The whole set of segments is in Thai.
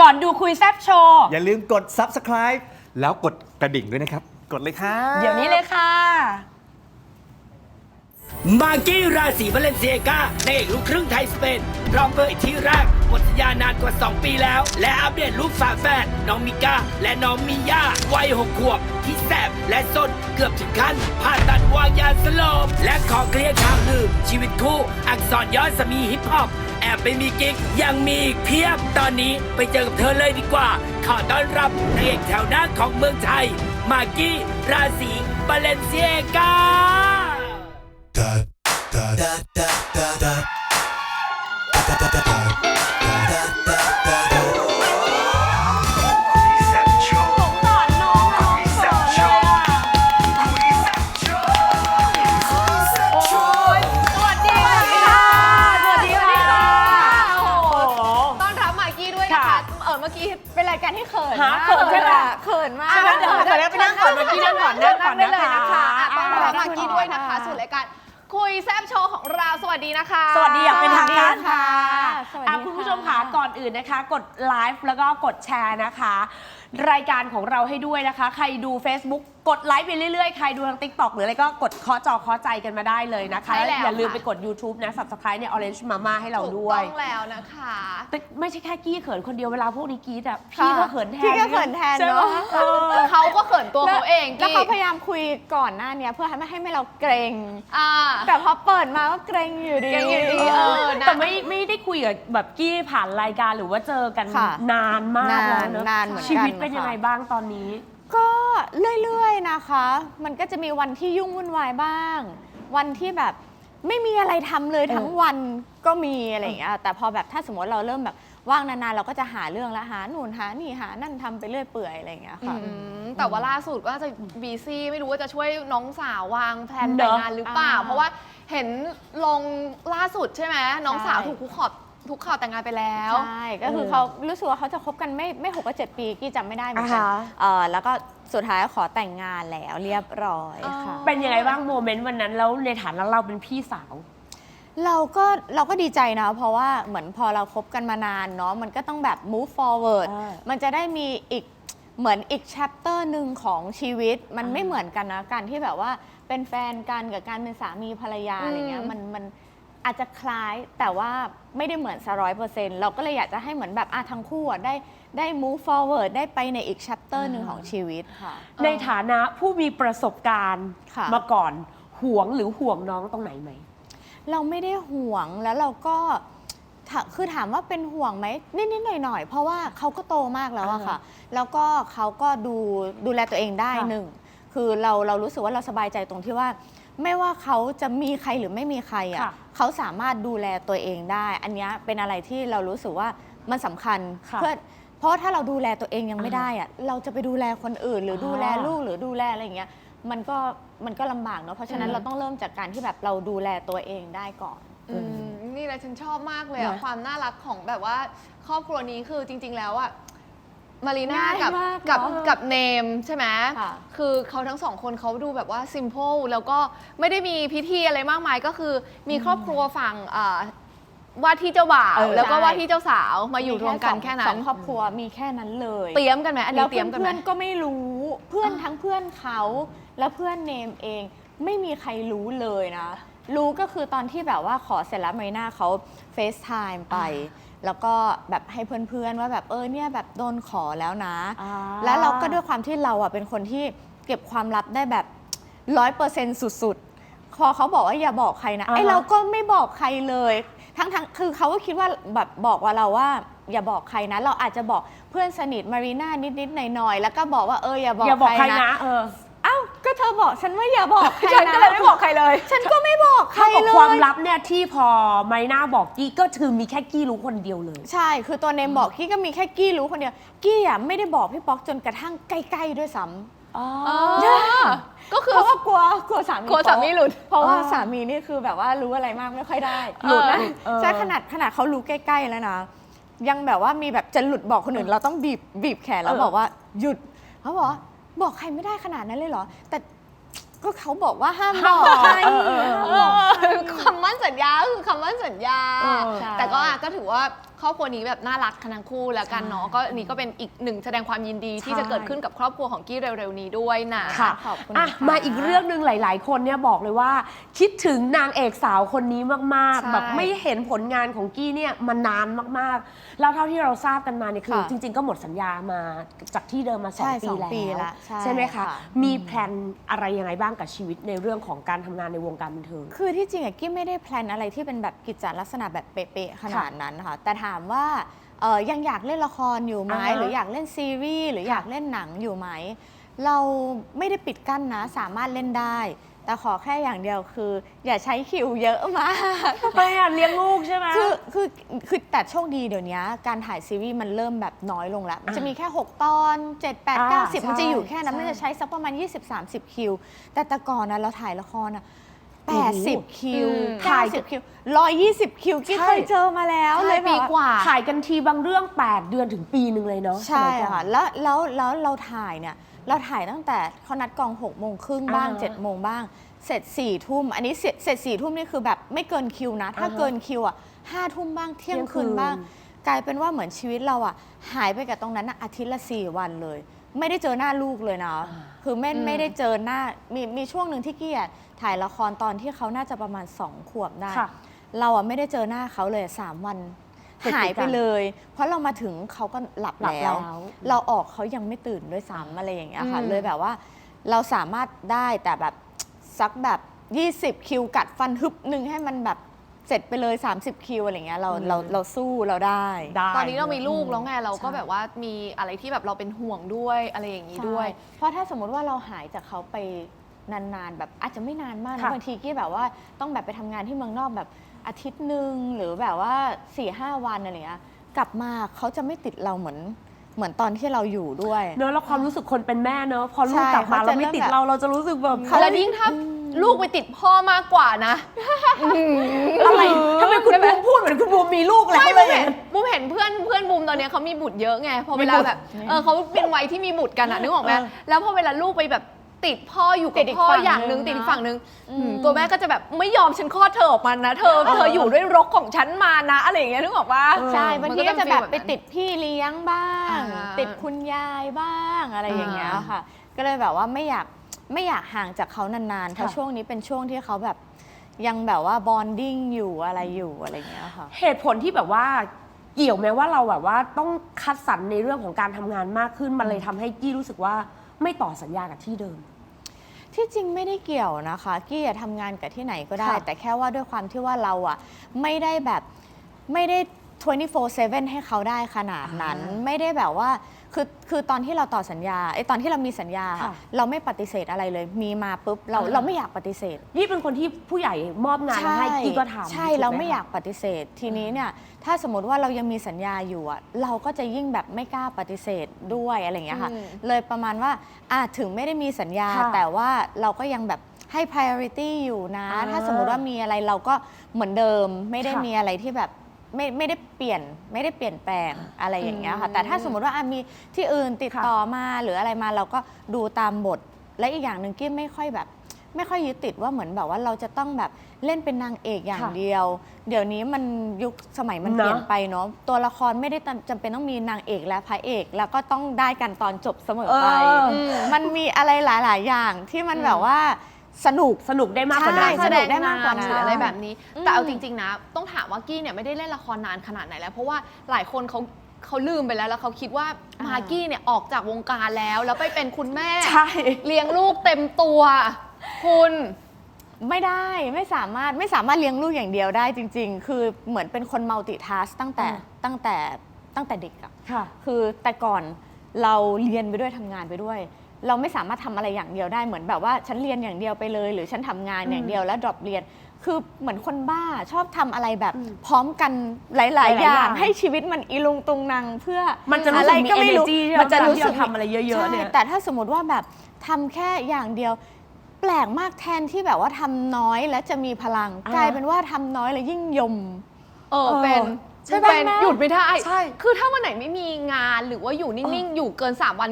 ก่อนดูคุยแซบโชว์ อย่าลืมกด subscribe แล้วกดกระดิ่งด้วยนะครับ กดเลยครับ เดี๋ยวนี้เลยค่ะ มากกี้ราศีวาเลนเซียกาในเอกลูกครึ่งไทยสเปนพร้อมเผยที่แรกหมดสัญญานานกว่า 2 ปีแล้ว และอัปเดตลูกฝาแฝดน้องมิก้า และน้องมิย่าวัย6ขวบ ที่แสบและสนเกือบถึงขั้นผ่าตัดวางยาสลบ และขอเคลียร์ข่าวลือชีวิตคู่ อักษรย่อสามีฮิปฮอปแอบไปมีกิ๊กยังมีอีกเพียบตอนนี้ไปเจอกับเธอเลยดีกว่า ขอต้อนรับนางเอกแถวหน้าของเมืองไทย มากกี้ราศีบาเลนเซียกา だだだだだだだだだだだだだだだだだだ ว์ของเราสวัสดีนะคะ สวัสดีอย่างเป็นทางการสวัสดีค่ะสวัสดีอะ คุณผู้ชมค่ะก่อนอื่นนะคะ กดไลฟ์แล้วก็กดแชร์นะคะ รายการของเราให้ด้วยนะคะ ใครดู Facebook กดไลฟ์ไปเรื่อยๆ ใครดูทาง TikTok หรืออะไรก็กดเคาะจอเคาะใจกันมาได้เลยนะคะใช่แล้ว อย่าลืมค่ะไปกด YouTube นะ Subscribe เนี่ย Orange Mama ให้เราถูกด้วยต้องแล้วนะคะ แต่ไม่ใช่แค่กี้เขินคนเดียวเวลาพวกนี้กรีดอะค่ะพี่ก็เขินแทนพี่ก็เขินแทนใช่ไหมเนอะเออ เขาก็เขินตัวเขาเองแล้วกี้เขาพยายามคุยก่อนหน้าเนี้ยเพื่อให้ไม่ให้ไม่เราเกรง อ่า แต่พอเปิดมาก็เกรงอยู่ดี เกรงอยู่ดี เออนะ แต่ไม่ไม่ได้คุยกับแบบกี้ผ่านรายการหรือว่าเจอกันค่ะนานมากนานแล้วเนอะนานเหมือนกันชีวิตเป็นยังไงค่ะบ้างตอนนี้ก็ เรื่อยๆนะคะ มันก็จะมีวันที่ยุ่งวุ่นวายบ้าง วันที่แบบไม่มีอะไรทำเลยทั้งวันก็มีอะไรอย่างเงี้ยแต่พอแบบถ้าสมมติเราเริ่มแบบว่างนานๆเราก็จะหาเรื่องแล้วหาหนุนหานี่หานั่นทำไปเรื่อยเปื่อยอะไรอย่างเงี้ยค่ะอืมแต่ว่าล่าสุดก็จะบีซี่ไม่รู้ว่าจะช่วยน้องสาววางแผนเนแต่อะงงานหรือเปล่าอ่า เพราะว่าเห็นลงล่าสุดใช่ไหมน้องสาวใช่ถูกคุกขอบ ทุกข่าวแต่งงานไปแล้ว ใช่ ก็คือเขารู้สึกว่าเขาจะคบกันไม่ไม่หกก็เจ็ดปีกี้จำไม่ได้เหมือนกันอ่าฮะ เออแล้วก็สุดท้ายขอแต่งงานแล้วเรียบร้อยค่ะเป็นยังไงบ้างโมเมนต์วันนั้นแล้วในฐานะเราเป็นพี่สาว เราก็เราก็ดีใจนะ เพราะว่าเหมือนพอเราคบกันมานานเนาะมันก็ต้องแบบ move forward อ่ามันจะได้มีอีกเหมือนอีก chapter หนึ่งของชีวิต มันอ่า ไม่เหมือนกันนะการที่แบบว่าเป็นแฟนกันกับการเป็นสามีภรรยาอืมอะไรเงี้ยมันมัน อาจจะคล้ายแต่ว่าไม่ได้เหมือนซะร้อยเปอร์เซ็นต์เราก็เลยอยากจะให้เหมือนแบบอะทั้งคู่อะได้ได้ move forward ได้ไปในอีก chapter หนึ่งของชีวิตค่ะ ในฐานะผู้มีประสบการณ์ค่ะ มาก่อนห่วงหรือห่วงน้องตรงไหนไหม เราไม่ได้ห่วงแล้วเราก็ถาคือถามว่าเป็นห่วงไหมนิดๆหน่อยๆ เพราะว่าเขาก็โตมากแล้วอะค่ะ แล้วก็เขาก็ดูดูแลตัวเองได้ค่ะ หนึ่งคือเราเรารู้สึกว่าเราสบายใจตรงที่ว่า ไม่ว่าเขาจะมีใครหรือไม่มีใครอะค่ะเขาสามารถดูแลตัวเองได้ อันเนี้ยเป็นอะไรที่เรารู้สึกว่ามันสำคัญค่ะเพื่อเพราะว่าถ้าเราดูแลตัวเองยังไม่อ่าได้อะเราจะไปดูแลคนอื่น หรือออดูแลลูกหรือดูแลอะไรอย่างเงี้ยมันก็มันก็ลำบากเนาะเพราะฉะนั้นอืม เราต้องเริ่มจากการที่แบบเราดูแลตัวเองได้ก่อน อืมนี่แหละฉันชอบมากเลยอะนะความน่ารักของแบบว่าครอบครัวนี้คือจริง ๆ แล้วอะ มารีน่าง่ายกับมากกับเนอะกับเนมใช่ไหมค่ะคือเขาทั้งสองคนเขาดูแบบว่า s ิม p พ e แล้วก็ไม่ได้มีพิธีอะไรมากมายก็คือมีครอบครัวฝั่งอ่าว่าที่เจ้าบ่าว เออแล้วก็ใช่ ว่าที่เจ้าสาวมาอยู่รวมกันสงแค่สนั้อนงครอบครัวมีแค่นั้นเลยเตรียมกันไหมอันแล้นี้วเตรียมกันไหมเพื่อนๆก็ไม่รู้เพื่อนทั้งเพื่อนเขาและเพื่อนเนมเอง ไม่มีใครรู้เลยนะ รู้ก็คือตอนที่แบบว่าขอเสร็จแล้วมารีน่าเขาเฟซไทม์ไป แล้วก็แบบให้เพื่อนๆว่าแบบเออเนี่ยแบบโดนขอแล้วนะ อ่าแล้วเราก็ด้วยความที่เราอะเป็นคนที่เก็บความลับได้แบบร้อยเปอร์เซ็นต์สุดๆ พอเขาบอกว่าอย่าบอกใครนะอ่าฮะไอเราก็ไม่บอกใครเลย ทั้งทั้งคือเขาก็คิดว่าแบบบอกว่าเราว่าอย่าบอกใครนะ เราอาจจะบอกเพื่อนสนิทมารีน่านิดๆหน่อยๆ แล้วก็บอกว่าเอออย่าบอกอย่าบอกใครนะ นะเออ เอ้าก็เธอบอกฉันว่าอย่าบอกใครฉันนะก็เลยไม่บอกใครเลย ฉันก็ไม่บอกใครเท่ากับเลยความลับเนี่ยที่พอไมน่าบอกกี้ก็คือมีแค่กี้รู้คนเดียวเลย ใช่ คือตัวเนมบอกกี้ก็มีแค่กี้รู้คนเดียว กี้อะไม่ได้บอกพี่ป๊อกจนกระทั่งใกล้ๆด้วยซ้ำอ๋อก็คือ เพราะว่ากลัวกลัวสามีกลัวสามีหลุดเพราะว่าอ๋อสามีนี่คือแบบว่ารู้อะไรมากไม่ค่อยได้หลุดนะเออ ใช่ขนาดขนาดเขารู้ใกล้ๆแล้วนะยังแบบว่ามีแบบจะหลุดบอกคนอื่นเราต้องบีบบีบแขนแล้วบอกว่าหยุดเขาบอกว่า บอกใครไม่ได้ขนาดนั้นเลยเหรอ แต่ก็เขาบอกว่าห้ามบอกใครเออเออเออเออคำมั่นสัญญาก็คือคำมั่นสัญญา เออใช่ แต่ก็อะก็ถือว่า ครอบครัวนี้แบบน่ารักกันทั้งคู่แล้วกันเนาะก็อันนี้ก็เป็นอีกหนึ่งแสดงความยินดีที่ใช่จะเกิดขึ้นกับครอบครัวของกี้เร็วๆนี้ด้วยนะค่ะขอบคุณอะค่ะมาอีกเรื่องหนึ่งหลาย ๆ คนเนี่ยบอกเลยว่า คิดถึงนางเอกสาวคนนี้มากใช่ๆแบบไม่เห็นผลงานของกี้เนี่ยมานานมากๆ แล้วเท่าที่เราทราบกันมาเนี่ยคือค่ะจริง ๆ ก็หมดสัญญามาจากที่เดิมมาสองใช่ปีสองปีแล้วละใช่ไหมคะค่ะมีแพลนอะไรยังไงบ้างกับชีวิตในเรื่องของการทำงานในวงการบันเทิงคือที่จริงอะกี้ไม่ได้แพลนอะไรที่เป็นแบบกิจลักษณะแบบเป๊ะๆขนาดนั้นค่ะแต่ถามว่าเอ่อยังอยากเล่นละครอยู่ไหมอ่าฮะหรืออยากเล่นซีรีส์หรืออยากเล่นหนังอยู่ไหม เราไม่ได้ปิดกั้นนะ สามารถเล่นได้ แต่ขอแค่อย่างเดียวคือ อย่าใช้คิวเยอะมากไปอะเลี้ยงลูกใช่ไหมคือคือคือแต่โชคดีเดี๋ยวนี้ การถ่ายซีรีส์มันเริ่มแบบน้อยลงแล้ว มันจะมีแค่ 6 ตอน 7 8อ่า9 10 มันจะอยู่แค่นั้นใช่มันจะใช้สักประมาณ 20 30 คิว แต่แต่ก่อนนะเราถ่ายละครอะโอ้โห 80 คิวอืม90 คิว 120 คิวกี่ใช่เคยเจอมาแล้วใช่เลยแบบปีกว่า ถ่ายกันทีบางเรื่อง 8 เดือนถึงปีหนึ่งเลยเนาะใช่สมัยก่อน ค่ะแล้วแล้วแล้วเราถ่ายเนี่ย เราถ่ายตั้งแต่เขานัดกอง6โมงครึ่งบ้างอ่าฮะ7โมงบ้าง เสร็จ4ทุ่มอันนี้เสร็จเสร็จ4ทุ่มนี่คือแบบไม่เกินคิวนะ ถ้าอ่าฮะเกินคิวอะ5ทุ่มบ้างเที่ยงเที่ยงคืคืนน บ้าง กลายเป็นว่าเหมือนชีวิตเราอะหายไปกับตรงนั้นน่ะอาทิตย์ละ4วันเลย ไม่ได้เจอหน้าลูกเลยนะ คือไม่ไม่ได้เจอหน้า มีมีช่วงหนึ่งที่กี้อะถ่ายละครตอนที่เขาน่าจะประมาณ2ขวบได้ ค่ะ เราอะไม่ได้เจอหน้าเขาเลย3วันติดๆหายไปกันเลย เพราะเรามาถึงเขาก็หลับหลับแล้วแล้วเราออกเขายังไม่ตื่นด้วยซ้ำอะไรอย่างเงี้ยค่ะ อืม เลยแบบว่า เราสามารถได้แต่แบบ สักแบบ 20 คิวกัดฟันฮึบหนึ่งให้มันแบบ เสร็จไปเลย 30 คิวอะไรเงี้ยเราเราเราสู้เราได้ ได้ ตอนนี้เรามีลูกแล้วไงเราก็ใช่แบบว่ามีอะไรที่แบบเราเป็นห่วงด้วยอะไรอย่างนี้ด้วยใช่เพราะถ้าสมมติว่าเราหายจากเขาไปนานๆ แบบอาจจะไม่นานมากนะค่ะ บางทีกี้แบบว่าต้องแบบไปทำงานที่เมืองนอกแบบอาทิตย์หนึ่งหรือแบบว่า4ี่ห้าวันอะไรเงี้ยกลับมาเขาจะไม่ติดเราเหมือนเหมือนตอนที่เราอยู่ด้วย เนอะแล้วความรู้สึกคนเป็นแม่เนอะพอลูกใช่กลับมาเขาจะเราไม่ติดเริ่มแบบ เราเราจะรู้สึกแบบ แล้วยิ่งถ้า ลูกไปติดพ่อมากกว่านะ อะไรทำไมคุณบูมพูดเหมือนคุณบูมมีลูกแล้วไม่เลบุ้ยมเห็นบุ้มเห็นเพื่อนเพื่อนบุ้มตอนเนี้ยเขามีบุตรเยอะไงพอเวลาแบบเออเขาเป็นวัยที่มีบุตรกันอะนึกออกไหมเออแล้วพอเวลาลูกไปแบบติดพ่ออยู่ติกับดอีกพ่อฝั่งอย่างหนึ่งหนึ่งติดอีกนะฝั่งหนึ่งอืมอืมตัวแม่ก็จะแบบไม่ยอมฉันคลอดเธอออกมานะ เธอเธออยู่ด้วยรกของฉันมานะอะไรอย่างเงี้ยนึกออกปะใช่บางทีก็จะแบบไปมันก็ติดพี่เลี้ยงบ้าง อ่าติดคุณยายบ้างอะไรอย่างเงี้ยอ่าค่ะ ก็เลยแบบว่าไม่อยาก ไม่อยากห่างจากเขานานๆเพราะค่ะช่วงนี้เป็นช่วงที่เขาแบบยังแบบว่าบอนดิ้งอยู่อะไรอยู่อะไรอย่างเงี้ยค่ะ เหตุผลที่แบบว่าเกี่ยวไหมว่าเราแบบว่าต้องคัดสรรในเรื่องของการทำงานมากขึ้นมันเลยทำให้กี้รู้สึกว่าไม่ต่อสัญญากับที่เดิม ที่จริงไม่ได้เกี่ยวนะคะกี้อะทำงานกับที่ไหนก็ได้ ค่ะ แต่แค่ว่าด้วยความที่ว่าเราอะไม่ได้แบบไม่ได้ 24/7 ให้เขาได้ขนาดนั้นอ่าไม่ได้แบบว่า คือคือตอนที่เราต่อสัญญาไอ้ตอนที่เรามีสัญญา ค่ะเราไม่ปฏิเสธอะไรเลย มีมาปุ๊บเราอ่า เราไม่อยากปฏิเสธนี่เป็นคนที่ผู้ใหญ่มอบงานมาให้กี้ก็ทำใช่ถูกหเราไม่คะอยากปฏิเสธ ทีนี้เนี่ยถ้าสมมติว่าเรายังมีสัญญาอยู่อะเราก็จะยิ่งแบบไม่กล้าปฏิเสธด้วยอะไรอย่างเงี้ยค่ะ อืม เลยประมาณว่าอะถึงไม่ได้มีสัญญา ค่ะแต่ว่าเราก็ยังแบบให้ priority อยู่นะ อ่าถ้าสมมติว่ามีอะไรเราก็เหมือนเดิม ไม่ได้ค่ะ มีอะไรที่แบบ ไม่ไม่ได้เปลี่ยนไม่ได้เปลี่ยนแปลงอะไรอย่างเงี้ยค่ะอืมแต่ถ้าสมมติว่าอะมีที่อื่นติดค่ะต่อมาหรืออะไรมาเราก็ดูตามบท และอีกอย่างหนึ่งกี้ไม่ค่อยแบบ ไม่ค่อยยึดติดว่าเหมือนแบบว่าเราจะต้องแบบเล่นเป็นนางเอกอย่างค่ะเดียว เดี๋ยวนี้มันยุคสมัยมันเนอะ เปลี่ยนไปเนาะตัวละครไม่ได้จำเป็นต้องมีนางเอกและพระเอก แล้วก็ต้องได้กันตอนจบเสมอไป เออ มันมีอะไรหลาย ๆ อย่างที่มันแบบว่า สนุก สนุกได้มากกว่านั้น ใช่ สนุกได้มากกว่านั้น หรืออะไรแบบนี้อืมแต่เอาจริงๆนะ ต้องถามว่ากี้เนี่ยไม่ได้เล่นละครนานขนาดไหนแล้ว เพราะว่าหลายคนเขาเขาลืมไปแล้วแล้วเขาคิดว่าอ่ามมากกี้เนี่ยออกจากวงการแล้ว แล้วไปเป็นคุณแม่ ใช่ เลี้ยงลูกเต็มตัว คุณไม่ได้ไม่สามารถไม่สามารถเลี้ยงลูกอย่างเดียวได้จริง ๆ คือเหมือนเป็นคนมัลติทัสตั้งแต่อ่าตั้งแต่ตั้งแต่เด็กอะค่ะ คือแต่ก่อนเราเรียนไปด้วยทำงานไปด้วย เราไม่สามารถทำอะไรอย่างเดียวได้เหมือนแบบว่าฉันเรียนอย่างเดียวไปเลย หรือฉันทำงานอย่างเดียวแล้วดรอปเรียน คือเหมือนคนบ้าชอบทำอะไรแบบอืมพร้อมกันหลายหลายๆๆอย่าอย่างงให้ชีวิตมันอีลุงตุงนางเพื่อมันจะรู้สึกอมีก็ไม่รู้ energy มันจะรู้สึกที่เราทำอะไรเยอะๆเนี่ยใช่แต่ถ้าสมมติว่าแบบทำแค่อย่างเดียวแปลกมากแทนที่แบบว่าทำน้อยแล้วจะมีพลังอ่ากลายเป็นว่าทำน้อยแล้วยิ่งยมเออเออเป็นใช่ปะเป็นหยุดไม่ได้ใช่คือถ้าวันไหนไม่มีงานหรือว่าอยู่นิ่งๆอยู่เกิน 3 วัน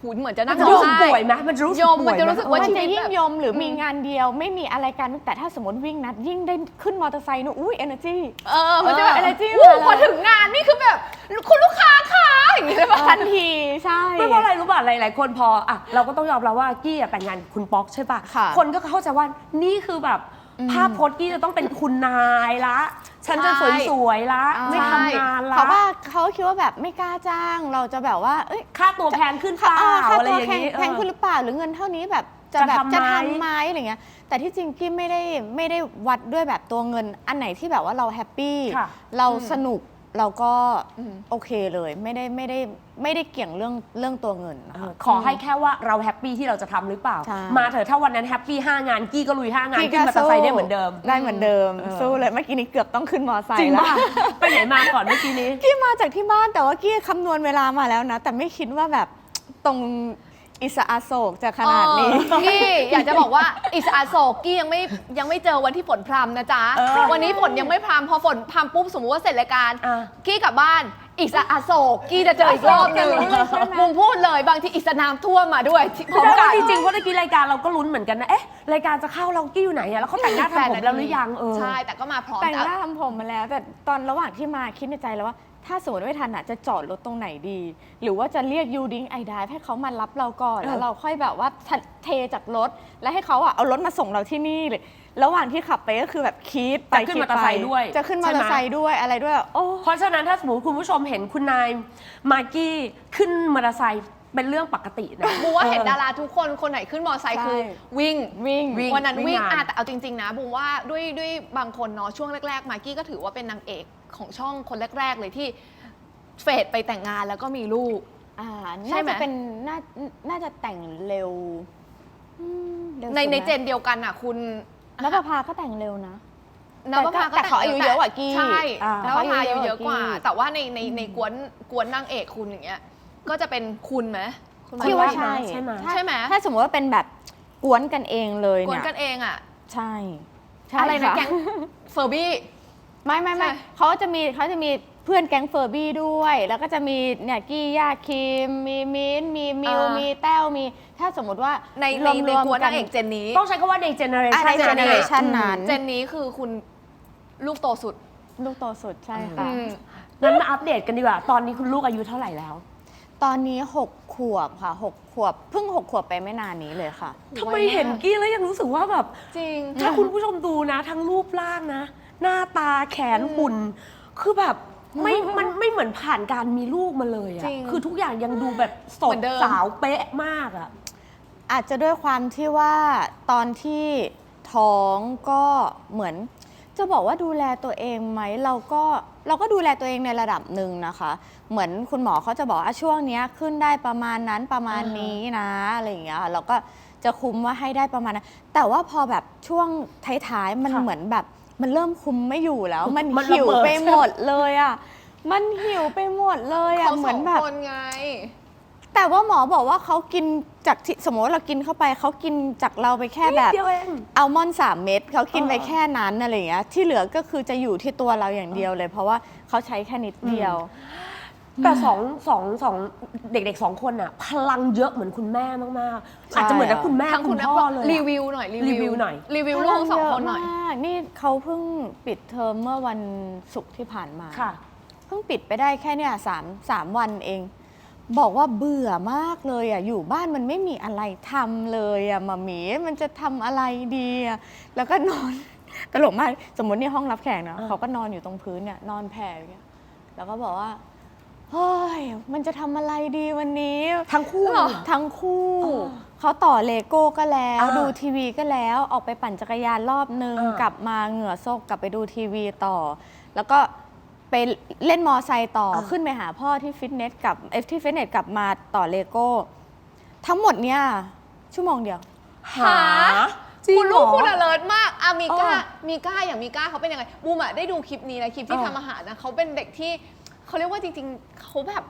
หูเหมือนจะนั่งมันร้องรู้สึกไห้ป่วยไหมมันจะรู้สึกยมป่วยมันจะรู้สึกว่ามันชีจะวิตยิ่งแบบยมหรือมีอืมงานเดียวไม่มีอะไรกันแต่ถ้าสมมติวิ่งนัดยิ่งได้ขึ้นมอเตอร์ไซค์นะอุ้ยเอเนอร์จี เออมันจะแบบ เออ energy มาเลย พอถึงงานนี่คือแบบ คุณลูกค้าค่ะอย่างนี้เลยปะทันทีใช่ ไม่เพราะอะไรรู้ป่ะหลาย ๆ คนพออะเราก็ต้องยอมรับว่ากี้อะแต่งงานกับคุณป๊อกใช่ป่ะค่ะ คนก็เข้าใจว่านี่คือแบบ ภาพโพสต์กี้จะต้องเป็นคุณนายละ ฉันจะใช่สวยๆละอ่าไม่ทำงานละเพราะว่าเขาคิดว่าแบบไม่กล้าจ้าง เราจะแบบว่า เอ้ยค่าตัวแพงขึ้นเปล่าเออค่าอะไรตัวอย่างแพงนี้แพงขึ้นหรือเปล่าหรือเงินเท่านี้แบบจะจะแบบทำไหมจะทำไหมอะไรเงี้ย แต่ที่จริงกี้ไม่ได้ไม่ได้วัดด้วยแบบตัวเงินอันไหนที่แบบว่าเราแฮปปี้ค่ะ เราสนุก เราก็อืมโอเคเลยไม่ได้ไม่ได้ไม่ได้เกี่ยงเรื่องเรื่องตัวเงินนะเอคะอขอให้แค่ว่าเราแฮปปี้ที่เราจะทำหรือเปล่า ใช่ มาเถอะถ้าวันนั้นแฮปปี้ห้างานกี้ก็ลุยห้างานพี่ขึ้นมาตอร์ไซค์ได้เหมือนเดิม ได้เหมือนเดิมเออ สู้เลยเมื่อกี้นี้เกือบต้องขึ้นมอไซจริงค์แล้วป่ะไปไหนมาก่อนเมื่อกี้นี้ กี้มาจากที่บ้านแต่ว่ากี้คำนวณเวลามาแล้วนะ แต่ไม่คิดว่าแบบตรง อิสอาโศกจะขนาดนี้ เออกี้อยากจะบอกว่าอิสอาโศกกี้ยังไม่ยังไม่เจอวันที่ฝนพรำนะจ๊ะ เออวันนี้ฝนยังไม่พรำพอฝนพรำปุ๊บสมมติว่าเสร็จรายการอะกี้กลับบ้านอิสอาโศกกี้จะเจออีกรอบหนึ่งใช่ไหม มุงพูดเลยบางทีอิสน้ำท่วมมาด้วยพร้อมใช่กันจริงๆเพราะเมื่อกี้รายการเราก็ลุ้นเหมือนกันนะ เอ๊ะ รายการจะเข้าเรากี้อยู่ไหนอะแล้วเขาแต่งหน้าทำผมแล้วหรือยังเออ ใช่แต่ก็มาพร้อมแต่งหแต่น้าทำผมมาแล้ว แต่ตอนระหว่างที่มาคิดในใจแล้วว่า ถ้าสมมติไม่ทันอะจะจอดรถตรงไหนดี หรือว่าจะเรียกยูดิ้งไอดายให้เขามารับเราก่อนเออแล้วเราค่อยแบบว่าเทจากรถ แล้วให้เขาอะเอารถมาส่งเราที่นี่เลยระหว่างที่ขับไปก็คือแบบคิดไปจะขึ้นคิมอเตอร์ไซค์ไปด้วย จะขึ้นมอเตอร์ไซใช่ไหมค์ด้วยอะไรด้วยโอ้เพราะฉะนั้นถ้าสมมติคุณผู้ชมเห็นคุณนายมากกี้ขึ้นมอเตอร์ไซค์เป็นเรื่องปกตินะบูว่าเห็นออดาราทุกคนคนไหนขึ้นมอเตอร์ไซค์ใช่คือวิ่งวิ่งวิ่งวันนั้นวิ่งวิ่งงานอะแต่เอาจริง ๆ นะบูมว่าด้วยด้วยบางคนเนาะช่วงแรกๆ มากกี้ก็ถือว่าเป็นนางเอก ของช่องคนแรก ๆ เลยที่เฟดไปแต่งงานแล้วก็มีลูก อ่าใช่น่าไหม จะเป็นน่าน่าจะแต่งเร็วอืมร็วในสุดในไหมเจนเดียวกันอะ คุณนภพาก็แต่งเร็วนะนภพาก็แต่เขาอายุเยอะกว่ากี้ใช่อ่านภพาอายุเยอะกว่าเขาอายุเยอะกว่า กี้ แต่ว่าในในในกวนกวนนางเอกคุณอย่างเงี้ย ก็จะเป็นคุณไหม คุณพี่ว่าไหมใช่ใช่ไหม ถ้าใช่ไหม ถ้าสมมติว่าเป็นแบบกวนกันเองเลยกวนเนี่ยกันเองอะ ใช่ใช่อะไรนะค่ แก๊งเฟอร์บี้ ไม่ไม่ไม่ใช่เขาจะมีเขาจะมีเพื่อนแก๊งเฟอร์บี้ด้วย แล้วก็จะมีเนี่ยกี้ย่าคิม มีมิ้นท์มีมิวอ่ามี มีแต้วมี ถ้าสมมติว่าในรในวมในรวมกวนกันนางเอกเจนนี้ ต้องใช้คำว่าในเจเนอเรอะชันใน generation นั้นเจนนี้คือคุณลูกโตสุดลูกโตสุดใช่ค่ะอืมงั้นมาอัปเดตกันดีกว่า ตอนนี้คุณลูกอายุเท่าไหร่แล้ว ตอนนี้ 6 ขวบค่ะ 6 ขวบเพิ่ง 6 ขวบไปไม่นานนี้เลยค่ะ ทำไมเห็นกี้แล้วยังรู้สึกว่าแบบ จริง ถ้าคุณผู้ชมดูนะ ทั้งรูปร่างนะ หน้าตาแขนหุ่น คือแบบไม่มันไม่เหมือนผ่านการมีลูกมาเลยอะจริงคือทุกอย่างยังดูแบบสเหดมือนเดิม สาวเป๊ะมากอะ อาจจะด้วยความที่ว่าตอนที่ท้องก็เหมือน จะบอกว่าดูแลตัวเองไหมเราก็เราก็ดูแลตัวเองในระดับหนึ่งนะคะ เหมือนคุณหมอเขาจะบอกว่าช่วงเนี้ยขึ้นได้ประมาณนั้นประมาณนี้นะอะไรอย่างเงี้ยเราก็จะคุมว่าให้ได้ประมาณนั้นแต่ว่าพอแบบช่วงท้ายๆมันค่ะ เหมือนแบบ มันเริ่มคุมไม่อยู่แล้ว มันมันระหิวเบิด ไปหมดเลยอะ มันหิวไปหมดเลยอะ เขาเหสมืออนงแบบ คนไง แต่ว่าหมอบอกว่าเขากินจากที่สมมติว่าเรากินเข้าไปเขากินจากเราไปแค่แบบนิดเดียวเอง อัลมอนด์สามเม็ดเขากินเออไปแค่นั้นอะไรอย่างเงี้ยที่เหลือก็คือจะอยู่ที่ตัวเราอย่างเดียวเลย เพราะว่าเขาใช้แค่นิดเดียว แต่สองสองสองเด็กๆสองคนอะพลังเยอะเหมือนคุณแม่มากๆ อาจจะเหมือนกับคุณแม่ทั้งคุคุณณพ่อเลยอะรีวิวหน่อยรีวิวหน่อย รีวิวลูกสองคนหน่อย พลังเะมากนี่เขาเพิ่งปิดเทอมเมื่อวันศุกร์ที่ผ่านมา ค่ะ เพิ่งปิดไปได้แค่เนี่ยสามสามวันเอง บอกว่าเบื่อมากเลยอะอยู่บ้านมันไม่มีอะไรทำเลยอะมามีมันจะทำอะไรดีอะแล้วก็นอน ตลกมากสมมตินี่ห้องรับแขกเนาะอ่า เขาก็นอนอยู่ตรงพื้นเนี่ยนอนแผ่อย่างเงี้ยแล้วก็บอกว่า เฮ้ยมันจะทำอะไรดีวันนี้ ทั้งคู่เหรอ ทั้งคู่เขาต่อเลโก้ก็แล้ว อ่าดูทีวีก็แล้ว ออกไปปั่นจักรยานรอบนึง อ่าก ลับมาเหงื่อโซกกลับไปดูทีวีต่อ แล้วก็ไปเล่นมอไซค์ต่ออาขึ้นไปหาพ่อที่ฟิตเนสกับเอฟที่ฟิตเนสกลับมาต่อเลโก้ ทั้งหมดเนี่ยชั่วโมงเดียว หา จริงคุณเหรลูกอคุณ alert มากอะมีก้า เออมีก้าอย่างมีก้าเขาเป็นยังไงบูมอะได้ดูคลิปนี้นะคลิปที่เออทำอาหารนะเขาเป็นเด็กที่ เขาเรียกว่าจริง ๆเขาแบบ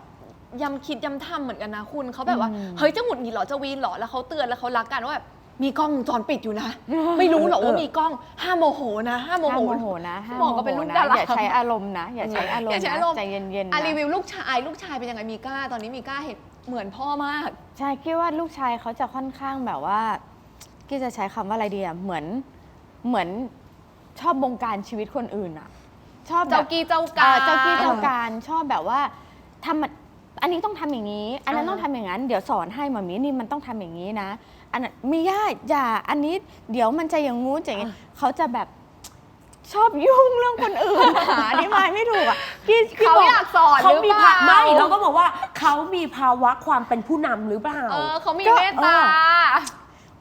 ยำคิดยำทำเหมือนกันนะคุณเขาแบบว่าอืมเฮ้ยจะหงุดหงิดเหรอจะวีนเหรอแล้วเขาเตือนแล้วเขารักกันว่าแบบมีกล้องวงจรปิดอยู่นะ ไม่รู้หรอกว่ามีกล้องห้ามโมโหนะห้ามโมห้ามโห โมโหนะห้ามบอกก็เป็นลูกดาราอย่าใช้อารมณ์นะ อย่าใช้อารมอย่าณ์ใช้นะอารมณ์ใจเย็นๆอะนะ รีวิวลูกชายลูกชายเป็นยังไงมีก้า ตอนนี้มีก้าเห็นเหมือนพ่อมาก ใช่กี้ว่าลูกชายเขาจะค่อนข้างแบบว่ากี้จะใช้คำว่าอะไรดีอะเหมือนเหมือนชอบบงการชีวิตคนอื่นอะ ชอบแบบเจ้ากี้เจ้าเอ่กาอเจ้ากี้เจ้าการชอบแบบว่าทำมันอันนี้ต้องทำอย่างนี้ อันนั้นอ่าต้องทำอย่างนั้น เดี๋ยวสอนให้มามีนี่มันต้องทำอย่างนี้นะ อันนั้นมีญาติอย่าอันนี้เดี๋ยวมันจะอย่างงู้นอย่างนี้เขาจะแบบชอบยุ่งเรื่องคนอื่น หาอธิบายไม่ถูกอะกี้กี้เขาบอกอยากสอนเขาหรือมีเปภาล่าไม่เราก็บอกว่าเขามีภาวะความเป็นผู้นำหรือเปล่า เออเขามีก็เมตตา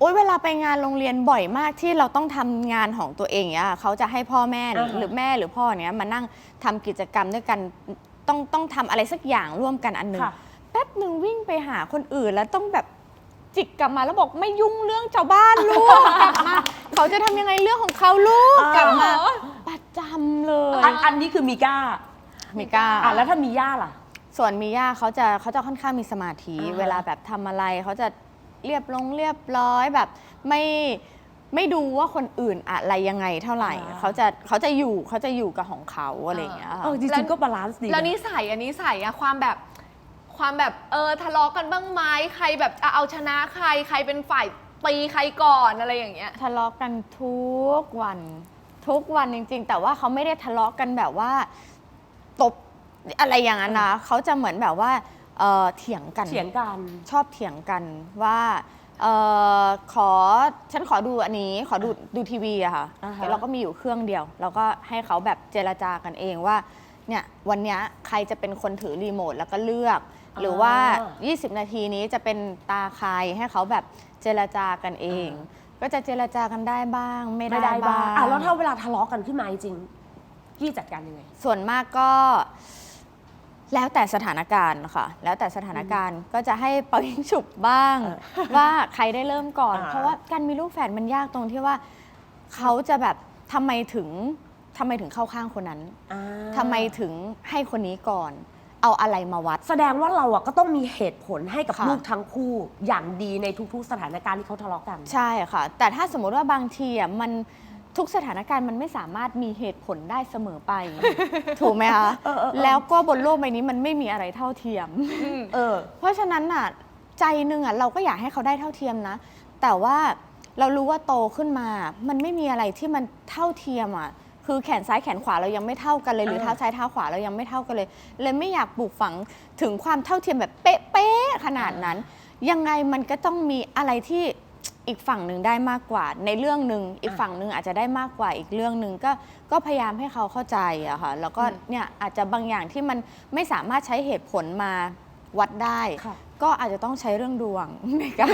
โอ๊ยเวลาไปงานโรงเรียนบ่อยมากที่เราต้องทำงานของตัวเองเนี้ยเขาจะให้พ่อแม่หรืออ่าฮะ หรือแม่หรือพ่อเนี้ยมานั่งทำกิจกรรมด้วยกันต้องต้องทำอะไรสักอย่างร่วมกันอันหนึ่งค่ะ แป๊บหนึ่งวิ่งไปหาคนอื่นแล้วต้องแบบจิกกลับมาแล้วบอกไม่ยุ่งเรื่องชาวบ้านลูก กลับมาเขาจะทำยังไงเรื่องของเขาลูกกลับมาประจำเลยอันอันนี้คือมีก้าไม่กล้า อะแล้วถ้ามีย่าล่ะ ส่วนมีย่าเขาจะเขาจะค่อนข้างมีสมาธิ อ่าฮะเวลาแบบทำอะไรเขาจะ เรียบลงเรียบร้อยแบบไม่ไม่ดูว่าคนอื่นอะไรยังไงเท่าไหร่เขาจะเขาจะอยู่เขาจะอยู่กับของเขาอะไรอย่างเงี้ยค่ะ เออจริงๆก็บาลานซ์ดีนะแล้วนิสัยอันนี้ใส่อะความแบบความแบบเออทะเลาะกันบ้างไหมใครแบบจะเอาชนะใครใครเป็นฝ่ายตีใครก่อนอะไรอย่างเงี้ย ทะเลาะกันทุกวันทุกวันจริง ๆ แต่ว่าเขาไม่ได้ทะเลาะกันแบบว่าตบอะไรอย่างนั้นนะเขาจะเหมือนแบบว่า เอ่อเถียงกัน เถียงกันชอบเถียงกันว่าเออขอฉันขอดูอันนี้ขอดูดูทีวีอะค่ะอ่าฮะ เราก็มีอยู่เครื่องเดียว เราก็ให้เขาแบบเจรจากันเองว่าเนี่ยวันเนี้ยใครจะเป็นคนถือรีโมทแล้วก็เลือก หรือว่า 20 นาทีนี้จะเป็นตาใครให้เขาแบบเจรจากันเอง ก็จะเจรจากันได้บ้าง ไม่ไม่ได้ได้บ้าบ้างงอะแล้วถ้าเวลาทะเลาะกันขึ้นมาจริงๆพี่จัดการยังไง ส่วนมากก็ แล้วแต่สถานการณ์ค่ะ แล้วแต่สถานการณ์ก็จะให้เป่ายิงฉุบบ้าง ว่าใครได้เริ่มก่อนอ่าเพราะว่าการมีลูกแฝดมันยากตรงที่ว่าเขาจะแบบทำไมถึงทำไมถึงเข้าข้างคนนั้นอ่าทำไมถึงให้คนนี้ก่อน เอาอะไรมาวัด แสดงว่าเราอะก็ต้องมีเหตุผลให้กับค่ะลูกทั้งคู่อย่างดีในทุกๆ สถานการณ์ที่เขาทะเลาะกัน ใช่ค่ะ แต่ถ้าสมมติว่าบางทีอะมัน ทุกสถานการณ์มันไม่สามารถมีเหตุผลได้เสมอไป ถูกไหมคะเออเออเออแล้วก็บนโลกใบนี้มันไม่มีอะไรเท่าเทียม เออ เพราะฉะนั้นน่ะใจหนึ่งอะเราก็อยากให้เขาได้เท่าเทียมนะ แต่ว่าเรารู้ว่าโตขึ้นมา มันไม่มีอะไรที่มันเท่าเทียมอะ คือแขนซ้ายแขนขวาเรายังไม่เท่ากันเลย หรือเออเท้าซ้ายเท้าขวาเรายังไม่เท่ากันเลย เลยไม่อยากปลูกฝังถึงความเท่าเทียมแบบเป๊ะๆขนาดนั้น ยังไงมันก็ต้องมีอะไรที่ อีกฝั่งหนึ่งได้มากกว่า ในเรื่องหนึ่งอีกฝั่งหนึ่งอาจจะได้มากกว่าอีกเรื่องหนึ่งก็ก็พยายามให้เขาเข้าใจอะค่ะแล้วก็เนี่ยอาจจะบางอย่างที่มันไม่สามารถใช้เหตุผลมาวัดได้ ค่ะ ก็อาจจะต้องใช้เรื่องดวงในการ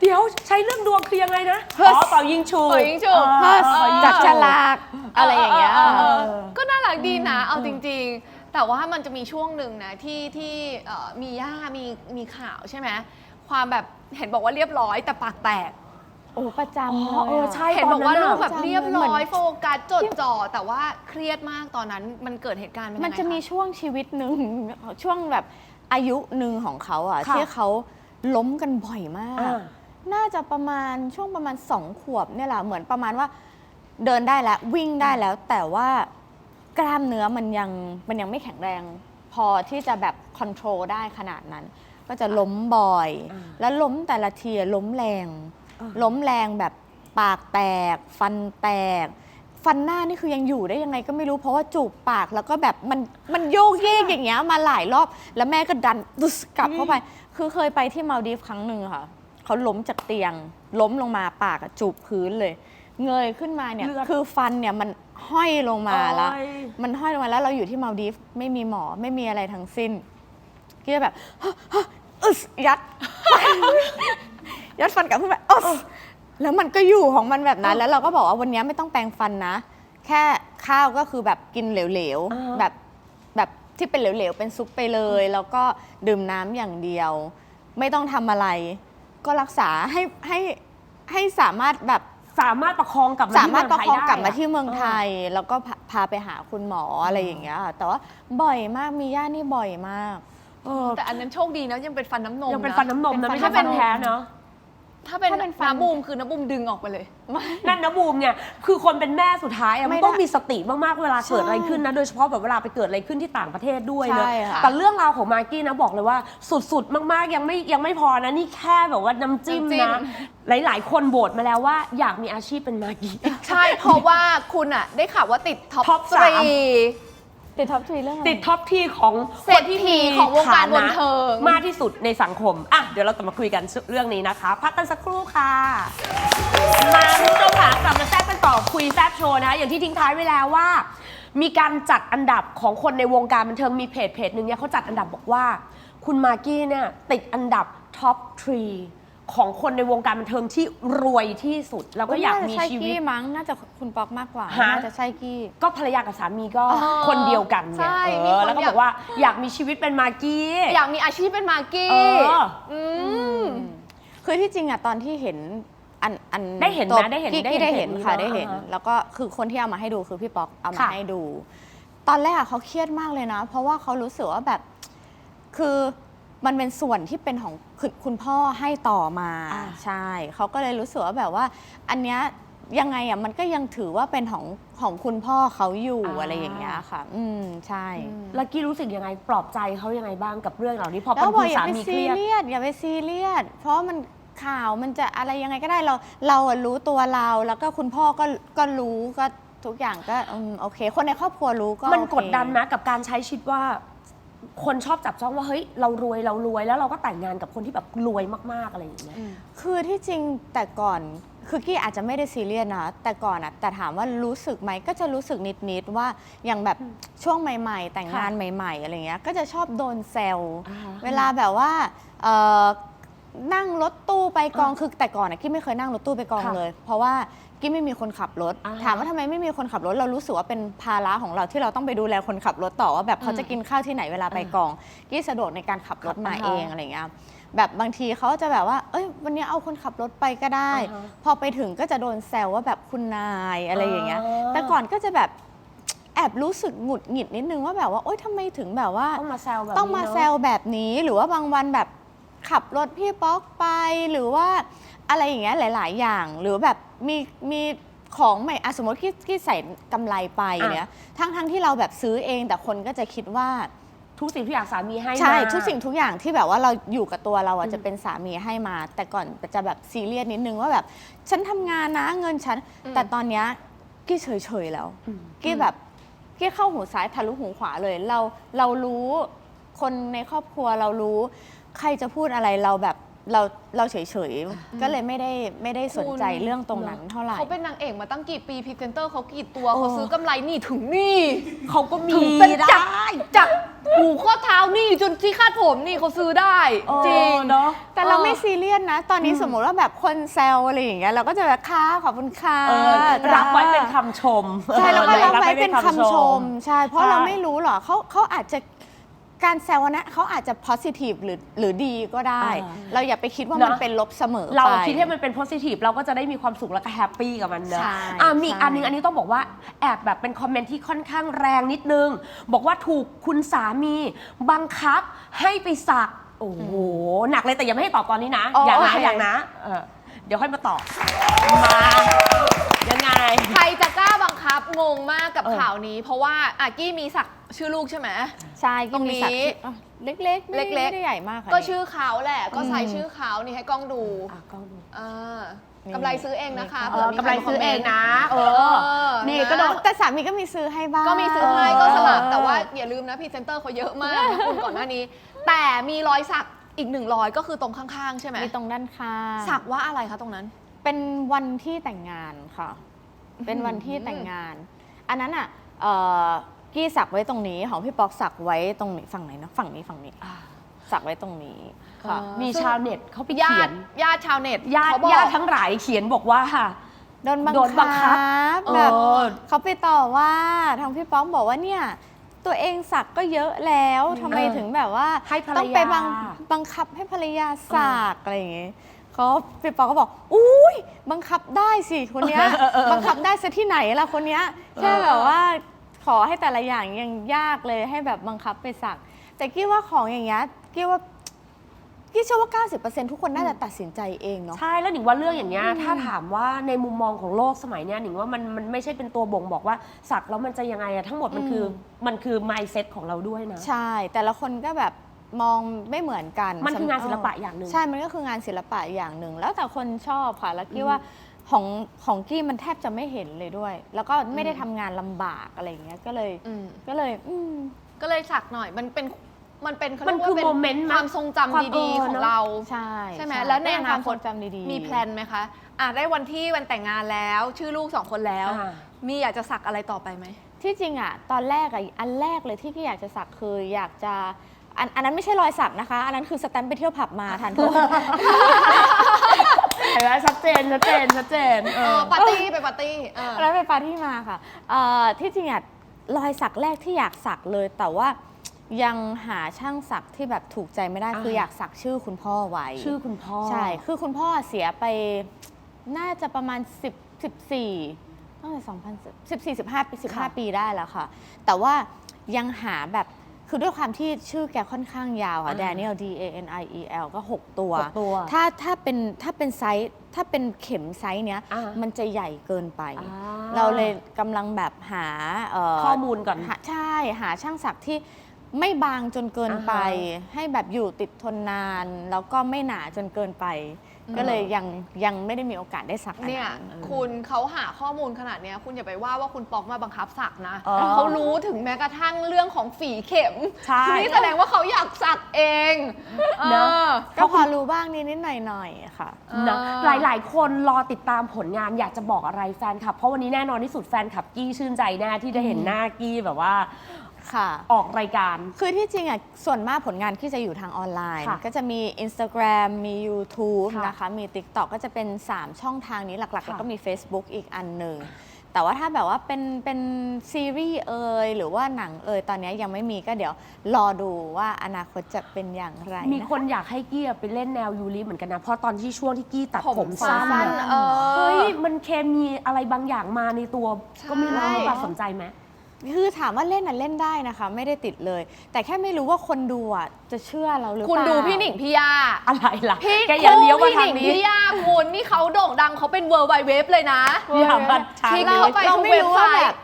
เดี๋ยวใช้เรื่องดวงคือยังไงนะเฮ้อ๋ยอเป่ายิงฉุบเป่ายิงฉุบเออเพิ่เออ จับฉลากอะไรอย่างเงี้ยเออเออเออเออก็น่ารักดีนะ เอาจริง ๆ แต่ว่ามันจะมีช่วงหนึ่งนะที่ที่เอ่อมีย่ามีมีข่าวใช่ไหม ความแบบเห็นบอกว่าเรียบร้อยแต่ปากแตก โอ้ประจำอ๋เลอยเอออะใช่ เห็นบอกว่าลูกแบบจำเรียบเหมืร้อนอยโฟกัสจดจ่อแต่ว่าเครียดมากตอนนั้นมันเกิดเหตุการณ์เป็นยังไงมันจะมีค ช่วงชีวิตหนึ่ง ช่วงแบบอายุหนึ่งของเขาอะค่ะที่เขาล้มกันบ่อยมาก อ่าน่าจะประมาณช่วงประมาณสองขวบเนี่ยแหละเหมือนประมาณว่าเดินได้แล้ววิ่งได้แล้ว แต่ว่ากล้ามเนื้อมันยังมันยังไม่แข็งแรง พอที่จะแบบคอนโทรลได้ขนาดนั้น ก็จะล้มบ่อยอ่าแล้วล้มแต่ละทีอะล้มแรงอ่าล้มแรงแบบปากแตก ฟันแตก ฟันหน้านี่คือยังอยู่ได้ยังไงก็ไม่รู้เพราะว่าจูบปากแล้วก็แบบมันมันโยกเยกอย่างเงี้ยมาหลายรอบ แล้วแม่ก็ดันตึสกลับเข้าไป คือเคยไปที่มาลดีฟครั้งหนึ่งค่ะเขาล้มจากเตียง ล้มลงมาปากอะจูบพื้นเลยเงยขึ้นมาเนี่ยเลือดคือฟันเนี่ยมันห้อยลงมาละโอ้ยมันห้อยลงมาแล้วเราอยู่ที่มาลดีฟไม่มีหมอไม่มีอะไรทั้งสิ้นก็จะแบบ อึสยัด ยัดฟันกลับขึ้นไปอึสแล้วมันก็อยู่ของมันแบบนั้น แล้วเราก็บอกว่าวันนี้ไม่ต้องแปรงฟันนะ แค่ข้าวก็คือแบบกินเหลวอ่าๆแบบแบบที่เป็นเหลวๆเป็นซุปไปเลย แล้วก็ดื่มน้ำอย่างเดียว ไม่ต้องทำอะไร ก็รักษาให้ให้ให้สามารถแบบสามารถประคองกลับมาสามารถประคองกลับมาที่ที่เมืเมือองงไทไทยยแล้วก็พาพาไปหาคุณหมออะไรอย่างเงี้ยค่ะแต่ว่าบ่อยมากมีย่านี่บ่อยมาก เออแต่อันนั้นโชคดีนะยังเป็นฟันน้ำนมยังเป็นนะฟันน้ำนมนะเป็นไม่ฟัใช่นฟันน้ำนมแท้เนาะถ้าเป็นถ้าเป็นฟัน น้ำบูมคือน้ำบูมดึงออกไปเลยนั่นนะบูมเนี่ยคือคนเป็นแม่สุดท้ายอะไม่มันต้องได้มีสติมากๆเวลาเกิดใช่อะไรขึ้นนะโดยเฉพาะแบบเวลาไปเกิดอะไรขึ้นที่ต่างประเทศด้วยเนอะใช่ค่ะแต่เรื่องราวของมากกี้นะบอกเลยว่าสุดๆมากๆยังไม่ยังไม่พอนะนี่แค่แบบว่าน้ำจิ้มน้ำจิ้มนะหลายๆ คนโบทมาแล้วว่าอยากมีอาชีพเป็นมากกี้ ใช่เพราะว่าคุณอะได้ข่าวว่าติดท็อปท็อปทสามรี ติดท็อปทรีเรื่องอะไร ติดท็อปที่ของเศรษฐีของวงการบันเทิง มากที่สุดในสังคม อะ เดี๋ยวเราจะมาคุยกันเรื่องนี้นะคะ พักกันสักครู่ค่ะ มาคุณผู้ชมค่ะกลับมาแซ่บกันต่อคุยแซ่บโชว์นะคะอย่างที่ทิ้งท้ายไว้แล้วว่า มีการจัดอันดับของคนในวงการบันเทิงมีเพจเพจหนึ่งเนี่ยเขาจัดอันดับบอกว่า คุณมากกี้เนี่ยติดอันดับท็อปทรี ของคนในวงการบันเทิงที่รวยที่สุด แล้วก็อยากมีน่จะใช่ชีวิตกี้มั้งน่าจะคุณป๊อกมากกว่าฮะ น่าจะใช่กี้ ก็ภรรยากับสามีก็อ๋อคนเดียวกันเนี่ยใช่เอมีอคนแล้วก็อยากบอกว่าอยากมีชีวิตเป็นมากกี้ อยากมีอาชีพเป็นมากกี้เอออื มคือที่จริงอะตอนที่เห็นอันอันได้เห็นตัวนะได้เห็นกี้ได้กี้เห็นได้เห็นเพจนี้ค่ะเนอะได้เห็น อ่าฮะแล้วก็คือคนที่เอามาให้ดูคือพี่ป๊อกเอามาค่ะ ให้ดู ตอนแรกอะเขาเครียดมากเลยนะ เพราะว่าเขารู้สึกว่าแบบ คือ มันเป็นส่วนที่เป็นของคือคุณพ่อให้ต่อมาอ่า ใช่เขาก็เลยรู้สึกว่าแบบว่า อันเนี้ยยังไงอะมันก็ยังถือว่าเป็นของของคุณพ่อเขาอยู่อะไรอย่างเงี้ยค่ะ อืมใช่ แล้วกี้รู้สึกยังไงปลอบใจเขายังไงบ้างกับเรื่องเหล่านี้พอแล้เป็วนบอกคุณอย่าสาไปมีเคซีรียด เรียสอย่าไปซีเรียสเพราะมันข่าวมันจะอะไรยังไงก็ได้เราเราอะรู้ตัวเราแล้วก็คุณพ่อก็ก็รู้ก็ทุกอย่างก็อืมโอเค คนในครอบครัวรู้ก็มันโอเค กดดันนะกับการใช้ชีวิตว่า คนชอบจับจ้องว่าเฮ้ยเรารวยเรารวยแล้วเราก็แต่งงานกับคนที่แบบรวยมากๆอะไรอย่างเงี้ย คือที่จริงแต่ก่อนคือกี้อาจจะไม่ได้ซีเรียสนะแต่ก่อนอะแต่ถามว่ารู้สึกไหมก็จะรู้สึกนิดๆว่าอย่างแบบช่วงใหม่ ๆ แต่งงานค่ะใหม่ ๆอะไรเงี้ยก็จะชอบโดนแซวอ่าฮะเวลาแบบว่าเอ่อนั่งรถตู้ไปกองคือแต่ก่อนอะกี้ไม่เคยนั่งรถตู้ไปกองค่ะ เลย เพราะว่า กี้ไม่มีคนขับรถ อ่า ถามว่าทำไมไม่มีคนขับรถ เรารู้สึกว่าเป็นภาระของเราที่เราต้องไปดูแลคนขับรถต่อว่าแบบเขาจะกินข้าวที่ไหนเวลาไปกอง กี้สะดวกในการขับรถมาอ่าฮะเองอะไรเงี้ยแบบบางทีเขาจะแบบว่า เอ้ย วันนี้เอาคนขับรถไปก็ได้ อ่าฮะพอไปถึงก็จะโดนแซวว่าแบบคุณนายอะไรอย่างเงี้ยอ่าแต่ก่อนก็จะแบบแอบรู้สึกหงุดหงิดนิดนึงว่าแบบว่าโอ๊ยทำไมถึงแบบว่า ต้องมาแซวแบบนี้ต้องมาเนอะ แซวแบบนี้หรือว่าบางวันแบบขับรถพี่ป๊อกไปหรือว่าอะไรอย่างเงี้ยหลาย ๆ อย่าง หรือแบบ มีมีของใหม่อะสมมติที่ที่ใส่กำไรไปอะ เนี้ยทั้งทั้งที่เราแบบซื้อเองแต่คนก็จะคิดว่า ทุกสิ่งทุกอย่างสามีให้ใช่มาทุกสิ่งทุกอย่างที่แบบว่าเราอยู่กับตัวเราอะจะเป็นสามีให้มา แต่ก่อนจะแบบซีเรียสนิดนึงว่าแบบ ฉันทำงานนะเงินฉัน อืมแต่ตอนเนี้ยกี้เฉยๆแล้ว อืม กี้แบบกี้เข้าหูซ้ายทะลุหูขวาเลย เราเรารู้คนในครอบครัวเรารู้ ใครจะพูดอะไรเราแบบ เราเราเฉยๆ ก็เลยไม่ได้ไม่ได้สนใจเรื่องตรงนั้นเท่าไหร่ เขาเป็นนางเอกมาตั้งกี่ปีพรีเซนเตอร์เขากี่ตัวโอ้เขาซื้อกำไรนี่ถึงนี่เขาก็มีถึงเป็นได้จากจากหูข้อเท้านี่จนที่คาดผมนี่เขาซื้อได้จริงเนาะแต่เราเออไม่ซีเรียสนะ ตอนนี้สมมุติว่าแบบคนแซวอะไรอย่างเงี้ยเราก็จะแบบค่ะขอบคุณค่ะเออจ้ารับไว้เป็นคำชมใช่แล้วก็ออรับไว้เป็นคำชม ใช่เพราะใช่เราไม่รู้หรอกเขาเขาอาจจะ การแซวนะเขาอาจจะ positive หรือหรือดีก็ได้เราอย่าไปคิดว่ามันเนอะ เป็นลบเสมอเราไปคิดให้มันเป็น positive เราก็จะได้มีความสุขแล้วก็แฮปปี้กับมันเนอะใช่อะมีอีกใช่อันนึงอันนี้ต้องบอกว่าแอบแบบเป็นคอมเมนต์ที่ค่อนข้างแรงนิดนึง บอกว่าถูกคุณสามี บังคับให้ไปสัก โอ้โห หนักเลยแต่ยังไม่ให้ตอบตอนนี้นะ อ๋ออย่างโอนะเค อย่างนะเออเดี๋ยวค่อยมาตอบมายังไง ใครจะกล้าบังคับงงมากกับเออข่าวนี้ เพราะว่าอากี้มีสักชื่อลูกใช่ไหม ใช่ตรงมีสัตว์นี้ที่อะเล็กๆไม่เล็กๆ ไม่ได้ใหญ่มากค่ะก็นี่ชื่อเขาแหละ ก็ใส่ชื่อเขานี่ให้กล้องดูอะกล้องดู อ่านี่กำไรซื้อเองนะคะเอผื่อมีกำไรใคมาซื้อเองนะ เอเอออนี่นี่ก็ก็โดโดนนแต่สามีก็มีซื้อให้บ้าง ก็มีซื้อให้ก็สลับเออแต่ว่าอย่าลืมนะพรีเซนเตอร์เขาเยอะมากนะคุณก่อนหน้านี้ แต่มีรอยสัก อีกหนึ่งรอยก็คือตรงข้างๆ ใช่ไหมมีตรงด้านข้างสักว่าอะไรคะตรงนั้น เป็นวันที่แต่งงานค่ะ เป็นวันที่แต่งงาน อันนั้นอะเอ่อกี้สักไว้ตรงนี้ของพี่ป๊อกสักไว้ตรงนี้ฝั่งไหนนะฝั่งนี้ฝั่งนี้อ่าสักไว้ตรงนี้ค่ะอ๋อมีชาวเน็ตเขาไปญาเขียตินญาติชาวเน็ตญาติเขาบอกญาติทั้งหลายเขียนบอกว่าโดนบังโดนบังคับแบบเออเขาไปต่อว่าทางพี่ป๊อกบอกว่าเนี่ย ตัวเองสักก็เยอะแล้วทำไมเออถึงแบบว่าให้ภรรยา ต้องไปบังบังคับให้ภรรยาสักอะไรอย่างเงี้ยเขาพี่ป๊อกก็บอกอุ้ยบังคับได้สิคนเนี้ยบังคับได้ซะที่ไหนล่ะคนเนี้ยแค่แบบว่าขอให้แต่ละอย่างยังยากเลยให้แบบบังคับไปสัก แต่กี้ว่าของอย่างเงี้ยกี้ว่า กี้เชื่อว่า 90%ทุกคนน่าจะตัดสินใจเองเนาะ ใช่แล้วหนิงว่าเรื่องอย่างเงี้ยถ้าถามว่าในมุมมองของโลกสมัยเนี้ยหนิงว่ามันมันไม่ใช่เป็นตัวบ่งบอกว่าสักแล้วมันจะยังไงอะทั้งหมดมันคือมันคือ mindset ของเราด้วยนะ ใช่ แต่ละคนก็แบบมองไม่เหมือนกันมันคืองานศิลปะอย่างหนึ่ง ใช่ มันก็คืองานศิลปะอย่างหนึ่ง แล้วแต่คนชอบค่ะ แล้วกี้ว่าของของกี้มันแทบจะไม่เห็นเลยด้วย แล้วก็ไม่ได้ทำงานลำบากอะไรอย่างเงี้ย ก็เลย อืมก็เลยอืม ก็เลยสักหน่อยมันเป็น มันเป็นเขามัเรีนยกคือว่าเป็นโมเมนต์ความทรงจำความดีเออๆของเนอะเรา ใช่ใช่ไหมแล้วในเป็อนาคควาตมทรงจำดีๆ มีแพลนไหมคะอะได้วันที่วันแต่งงานแล้ว ชื่อลูกสองคนแล้ว อ่า มีอยากจะสักอะไรต่อไปไหม ที่จริงอะตอนแรกอะอันแรกเลยที่กี้อยากจะสักคืออยากจะอันอันนั้นไม่ใช่รอยสักนะคะ อันนั้นคือสแตมป์ไปเที่ยวผับมาทานโทษ เห็นไหมชัดเจนชัดเจนชัดเจนเอเอออปาร์ตี้ไปปาร์ตี้เออ แล้วไปปาร์ตี้มาค่ะเอ่อที่จริงอะรอยสักแรกที่อยากสักเลยแต่ว่า ยังหาช่างสักที่แบบถูกใจไม่ได้อ่า คืออยากสักชื่อคุณพ่อไว้ชื่อคุณพ่อ ใช่คือคุณพ่อเสียไปน่าจะประมาณ 10 14ตั้งแต่2000 14 15ปีค่ะ 15 ปีได้แล้วค่ะ แต่ว่ายังหาแบบคือด้วยความที่ชื่อแกค่อนข้างยาวค่ะ Daniel D A N I E L ก็ 6 ตัว หกตัว ถ้าถ้าเป็นถ้าเป็นไซส์ถ้าเป็นเข็มไซส์เนี้ยอ่ามันจะใหญ่เกินไปอ่าเราเลยกำลังแบบหาเข้อมูลก่อน หาใช่หาช่างสักที่ ไม่บางจนเกินไปอ่าฮะให้แบบอยู่ติดทนนาน แล้วก็ไม่หนาจนเกินไป ก็เลยยังยังไม่ได้มีโอกาสได้สักอันเนี่ยนั้น คุณเขาหาข้อมูลขนาดเนี้ยคุณอย่าไปว่าว่าคุณปอกมาบังคับสักนะอ๋อเขารู้ถึงแม้กระทั่งเรื่องของฝีเข็มใช่ นี่แสดงว่าเขาอยากสักเองเนอะ ออ ก็พอรู้บ้างนิดๆหน่อยๆค่ะเนอะเออหลาย ๆ คนรอติดตามผลงานอยากจะบอกอะไรแฟนคลับ เพราะวันนี้แน่นอนที่สุดแฟนคลับกี้ชื่นใจแน่ที่ได้เห็นหน้ากี้แบบว่า ค่ะ ออกรายการ คือที่จริงอะส่วนมากผลงานที่จะอยู่ทางออนไลน์ ค่ะก็จะมี Instagram มี YouTube ค่ะนะคะ มี TikTok ก็จะเป็น 3 ช่องทางนี้หลักๆ ค่ะแล้วก็มี Facebook อีกอันหนึ่ง แต่ว่าถ้าแบบว่าเป็นเป็นซีรีส์เอยหรือว่าหนังเอยตอนนี้ยังไม่มีก็เดี๋ยวรอดูว่าอนาคตจะเป็นอย่างไรมีนะคนอยากให้กี้ไปเล่นแนวยูริเหมือนกันนะ เพราะตอนที่ช่วงที่กี้ตัดผมผมสั้นสั้นอะเออ เฮ้ย มันเคมีอะไรบางอย่างมาในตัว ก็ไม่รู้ใช่ ว่าสนใจไหม คือถามว่าเล่นอะเล่นได้นะคะ ไม่ได้ติดเลย แต่แค่ไม่รู้ว่าคนดูอะจะเชื่อเราหรือเปล่าคุณดูพี่หนิงพี่ยาอะไรล่ะพี่แกอย่าเลี้ยวมาพี่หทานิงงนี้ พี่ยาคุณนี่เขาโด่งดังเขาเป็นเวอร์ไวเว็บเลยนะ อย่ามาทางคลิกนี้เข้าไปเราทุกไม่เว็บรู้ไซว่าแบต์บ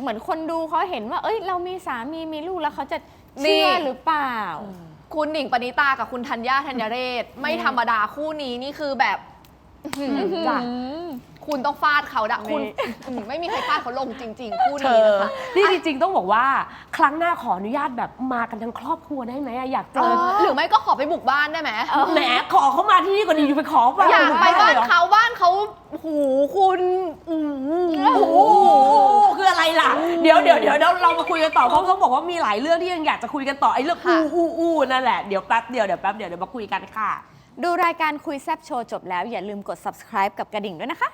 เหมือนคนดูเขาเห็นว่า เอ้ย เรามีสามีมีลูกแล้วเขาจะนี่เชื่อหรือเปล่า คุณหนิงปณิตากับคุณธัญญาธัญเรศ ไม่ธรรมดาคู่นี้นี่คือแบบอื้อหือจ้ะ คุณต้องฟาดเขาดะคุณไม่อืมไม่มีใครฟาดเขาลงจริง ๆ คู่เธนี้อนะคะ นี่จริงๆต้องบอกว่า ครั้งหน้าขออนุญาตแบบมากันทั้งครอบครัวได้ไหมอะอยากเจเอออหรือไม่ก็ขอไปบุกบ้านได้ไหมแหมขอเขามาที่นี่ก่อนดีอยู่ไปขอบ้านอยากไปบ้านลยหรอเขาบ้านเขาหูคุณอู้หูโอ้โหคืออะไรล่ะ เดี๋ยวเดี๋ยวเดี๋ยวเราเรามาคุยกันต่อเพราะเขาบอกว่ามีหลายเรื่องที่ยังอยากจะคุยกันต่อไอ้เรื่องอู้อู้อู้นั่นแหละเดี๋ยวแป๊บเดียวเดี๋ยวแป๊บเดียวเดี๋ยวมาคุยกันค่ะ ดูรายการคุยแซบโชว์จบแล้วอย่าลืมกด subscribe กับกระดิ่งด้วยนะคะ